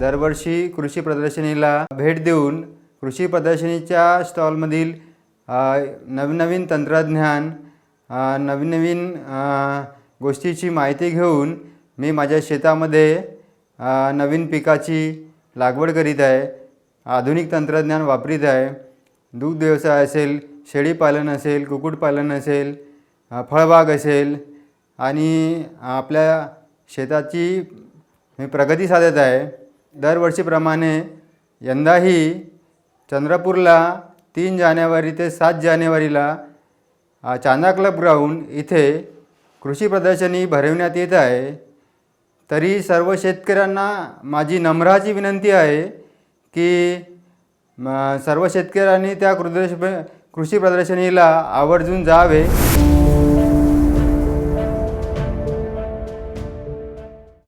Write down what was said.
दरवर्षी कृषी प्रदर्शनीला भेट देऊन कृषी प्रदर्शनीच्या स्टॉलमधील नवनवीन तंत्रज्ञान अ, नवीन नवीन गोष्टीची माहिती घेऊन मी माझ्या शेतामध्ये नवीन पिकाची लागवड करीत आहे आधुनिक तंत्रज्ञान वापरीत आहे. दूध व्यवसाय असेल शेळीपालन असेल कुक्कुटपालन असेल फळबाग असेल आणि आपल्या शेताची मी प्रगती साधत आहे. दरवर्षीप्रमाणे यंदाही चंद्रपूरला तीन जानेवारी ते सात जानेवारीला चांदा क्लब ग्राउंड इथे कृषी प्रदर्शनी भरवण्यात येत आहे. तरी सर्व शेतकऱ्यांना माझी नम्राची विनंती आहे की सर्व शेतकऱ्यांनी त्या कृदर्श कृषी प्रदर्शनीला आवर्जून जावे.